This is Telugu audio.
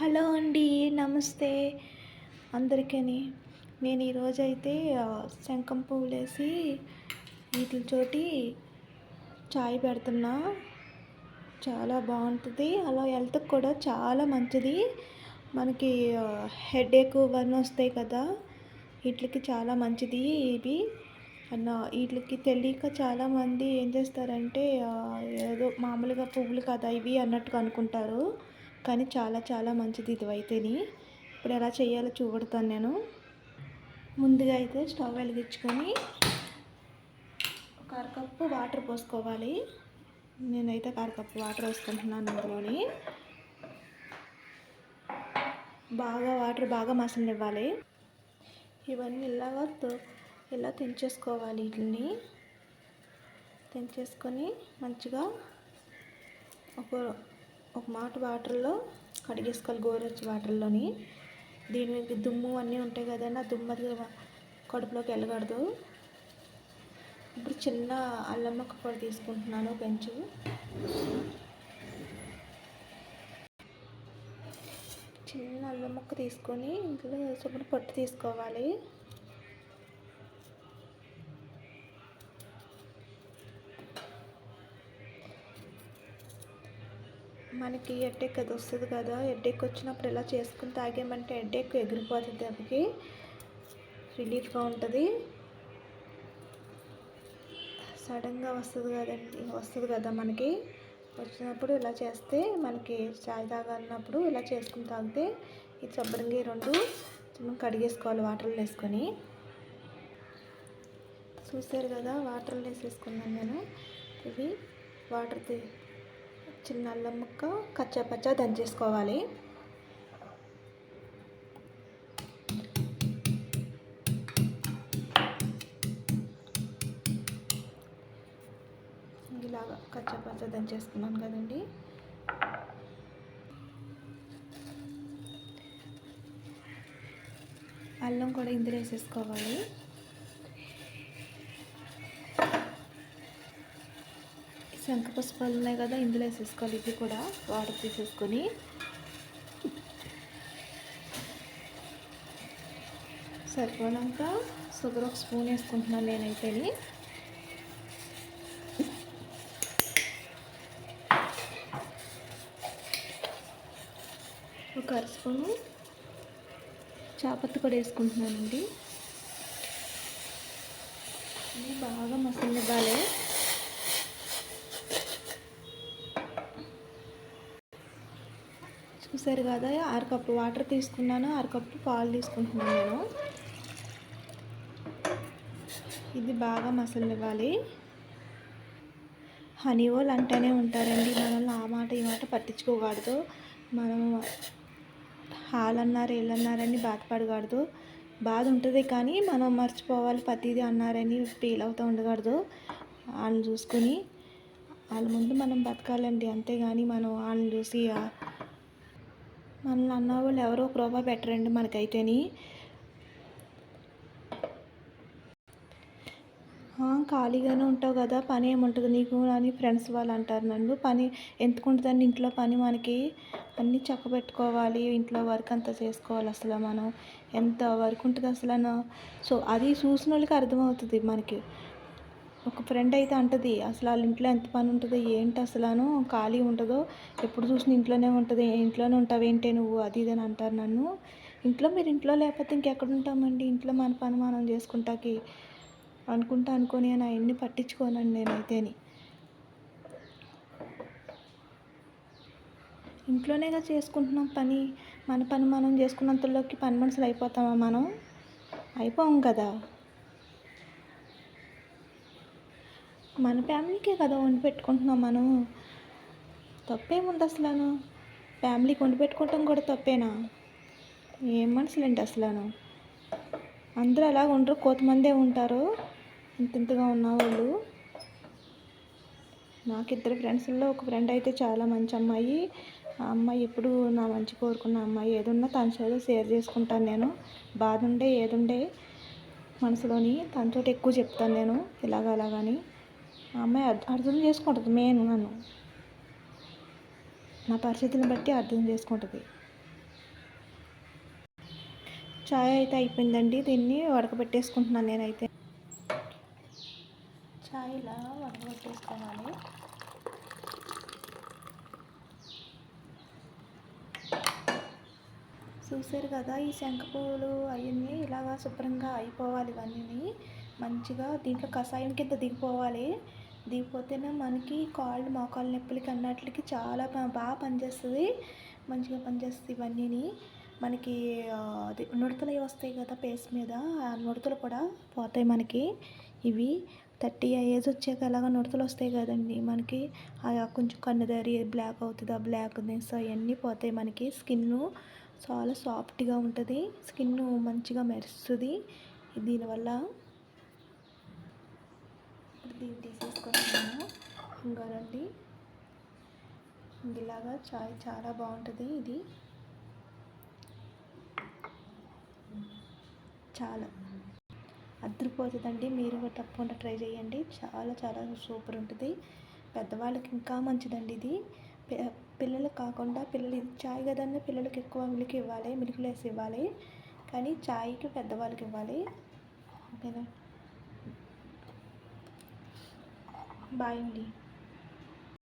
హలో అండి నమస్తే. అందరికీ నేను ఈరోజు అయితే శంఖం పువ్వులేసి వీటితోటి చాయ్ పెడుతున్నా. చాలా బాగుంటుంది. అలా హెల్త్కి కూడా చాలా మంచిది. మనకి హెడేక్ ఇవన్నీ వస్తాయి కదా వీటికి చాలా మంచిది ఇవి. అన్న వీటికి తెలియక చాలామంది ఏం చేస్తారంటే ఏదో మామూలుగా పువ్వులు కదా ఇవి అన్నట్టుగా అనుకుంటారు. కానీ చాలా చాలా మంచిది ఇది ఇప్పుడు ఎలా చేయాలో చూపెడతాను నేను. ముందుగా అయితే స్టవ్ వెలిగించుకొని ఒక అరకప్పు వాటర్ పోసుకోవాలి. నేనైతే ఒక అరకప్పు వాటర్ వేసుకుంటున్నాను ఇందులోని. బాగా వాటర్ బాగా మసలనివ్వాలి. ఇవన్నీ ఇలాగా ఇలా తెంచేసుకోవాలి వీటిని తెంచేసుకొని మంచిగా ఒక ఒక మాట వాటర్లో కడిగేసుకోవాలి గోరువెచ్చ వాటర్లోని. దీని మీద దుమ్ము అన్నీ ఉంటాయి కదండి ఆ దుమ్ము అది కడుపులోకి వెళ్ళకూడదు. ఇప్పుడు చిన్న అల్లం మొక్క కూడా తీసుకుంటున్నాను పెంచు. చిన్న అల్లం మొక్క తీసుకొని ఇందులో శుభ్రం పొట్టు తీసుకోవాలి. మనకి హెడ్ఏక్ అది వస్తుంది కదా హెడ్ఏక్ వచ్చినప్పుడు ఇలా చేసుకుని తాగామంటే ఎడ్డెక్ ఎగిరిపోతుంది అవికి రిలీఫ్గా ఉంటుంది. సడన్గా వస్తుంది కదండి వస్తుంది కదా మనకి. వచ్చినప్పుడు ఇలా చేస్తే మనకి చాయ్ తాగాలన్నప్పుడు ఇలా చేసుకుని తాగితే ఈ శుభ్రంగా రెండు కడిగేసుకోవాలి వాటర్లో వేసుకొని. చూసారు కదా వాటర్లో వేసేసుకున్నాను నేను. ఇవి వాటర్ చిన్న అల్లం ముక్క కచ్చాపచ్చా దంచేసుకోవాలి. ఇలాగా కచ్చాపచ్చా దంచేసుకున్నాను కదండి. అల్లం కూడా ఇందులో వేసేసుకోవాలి. శంఖపుష్పాలు ఉన్నాయి కదా ఇందులో వేసేసుకోవాలి. ఇది కూడా వాటర్ తీసేసుకొని. సరిపోనాక షుగర్ ఒక స్పూన్ వేసుకుంటున్నాను నేనైతే ఒక అర స్పూను చాపత్తి కూడా వేసుకుంటున్నానండి. బాగా మసాలా ఇవ్వాలి చూసారు కదా అరకప్పు వాటర్ తీసుకున్నాను అరకప్పు పాలు తీసుకుంటున్నాను నేను. ఇది బాగా మసలివ్వాలి హనీ వాళ్ళు అంటేనే ఉంటారండి. మనల్ని ఆ మాట ఈ మాట పట్టించుకోకూడదు. మనం హాలన్నారు అన్నారు బాధపడకూడదు. బాధ ఉంటుంది కానీ మనం మర్చిపోవాలి. ప్రతిదీ అన్నారని ఫీల్ అవుతూ ఉండకూడదు. వాళ్ళని చూసుకొని వాళ్ళ ముందు మనం బతకాలండి. అంతేగాని మనం వాళ్ళని చూసి మనల్ని అన్న వాళ్ళు ఎవరో ఒక రూపాయి పెట్టరండి మనకైతేని. ఖాళీగానే ఉంటావు కదా పని ఏముంటుంది నీకు అని ఫ్రెండ్స్ వాళ్ళు అంటారు నన్ను. పని ఎందుకుంటుందండి ఇంట్లో పని మనకి? అన్నీ చక్క పెట్టుకోవాలి ఇంట్లో వర్క్ అంతా చేసుకోవాలి అసలు మనం. ఎంత వర్క్ ఉంటుంది అసలు సో అది చూసిన వాళ్ళకి అర్థమవుతుంది మనకి. ఒక ఫ్రెండ్ అయితే అంటది అసలు వాళ్ళ ఇంట్లో ఎంత పని ఉంటుందో ఏంటి అసలు ఖాళీ ఉంటుందో ఎప్పుడు చూసిన ఇంట్లోనే ఉంటుంది. ఇంట్లోనే ఉంటావు ఏంటి నువ్వు? అది ఇది అని అంటారు నన్ను. ఇంట్లో మీరు ఇంట్లో లేకపోతే ఇంకెక్కడ ఉంటామండి? ఇంట్లో మన పని మనం చేసుకుంటాకి. అనుకుంటా అనుకొని అని అవన్నీ పట్టించుకోనండి నేనైతే అని. ఇంట్లోనేగా చేసుకుంటున్నాం పని. మన పని మనం చేసుకున్నంతలోకి పని మనుషులు అయిపోతామా మనం? అయిపోం కదా. మన ఫ్యామిలీకే కదా వండి పెట్టుకుంటున్నాం మనం. తప్పేముంది అసలు ఫ్యామిలీకి వండి పెట్టుకోవటం కూడా తప్పేనా? ఏం మనుషులండి అసలు అందరూ అలా ఉండరు? కొంతమందే ఉంటారు. ఇంతగా ఉన్నవాళ్ళు. నాకు ఇద్దరు ఫ్రెండ్స్లో ఒక ఫ్రెండ్ అయితే చాలా మంచి అమ్మాయి. ఆ అమ్మాయి ఎప్పుడు నా మంచి కోరుకున్న అమ్మాయి. ఏదున్నా తన చోట షేర్ చేసుకుంటాను నేను. బాధ ఉండే ఏదుండే మనసులోని తనతో ఎక్కువ చెప్తాను నేను. ఇలాగ అలాగని. ఆ అమ్మాయి అర్థం చేసుకుంటుంది మెయిన్ నన్ను. నా పరిస్థితిని బట్టి అర్థం చేసుకుంటుంది. చాయ్ అయితే అయిపోయిందండి దీన్ని వడకబెట్టేసుకుంటున్నాను నేనైతే. చాయ్ ఇలా వడకబెట్టేసుకోవాలి చూసారు కదా ఈ శంఖపూలు పువ్వులు అవన్నీ ఇలాగా శుభ్రంగా అయిపోవాలి ఇవన్నీ మంచిగా దీంట్లో కషాయం కింద దిగిపోవాలి. దిగిపోతేనే మనకి కాళ్ళు మోకాళ్ళ నొప్పులకి అన్నట్లకి చాలా బాగా పనిచేస్తుంది. మంచిగా పనిచేస్తుంది ఇవన్నీ మనకి అది నుడతలు అవి వస్తాయి కదా పేస్ మీద ఆ నుడతలు కూడా పోతాయి మనకి. ఇవి థర్టీ ఏజ్ వచ్చాక అలాగా నుడతలు వస్తాయి కదండి. మనకి కొంచెం కన్నుదారి బ్లాక్ అవుతుంది ఆ బ్లాక్నెస్ అవన్నీ పోతాయి మనకి. స్కిన్ చాలా సాఫ్ట్గా ఉంటుంది. స్కిన్ మంచిగా మెరుస్తుంది. దీనివల్ల దీన్ని తీసేసుకున్నాను ఇంకోరండి ఇలాగా చాయ్ చాలా బాగుంటుంది ఇది. చాలా అద్దరిపోతుందండి. మీరు కూడా తప్పకుండా ట్రై చేయండి. చాలా చాలా సూపర్ ఉంటుంది. పెద్దవాళ్ళకి ఇంకా మంచిదండి ఇది. పిల్లలకు కాకుండా పిల్లలు చాయ్ కదండి పిల్లలకి ఎక్కువ మిల్క్ ఇవ్వాలి మిల్క్ లెస్ ఇవ్వాలి. కానీ చాయ్కి పెద్దవాళ్ళకి ఇవ్వాలి. ఓకేనా? బాయ్ అండి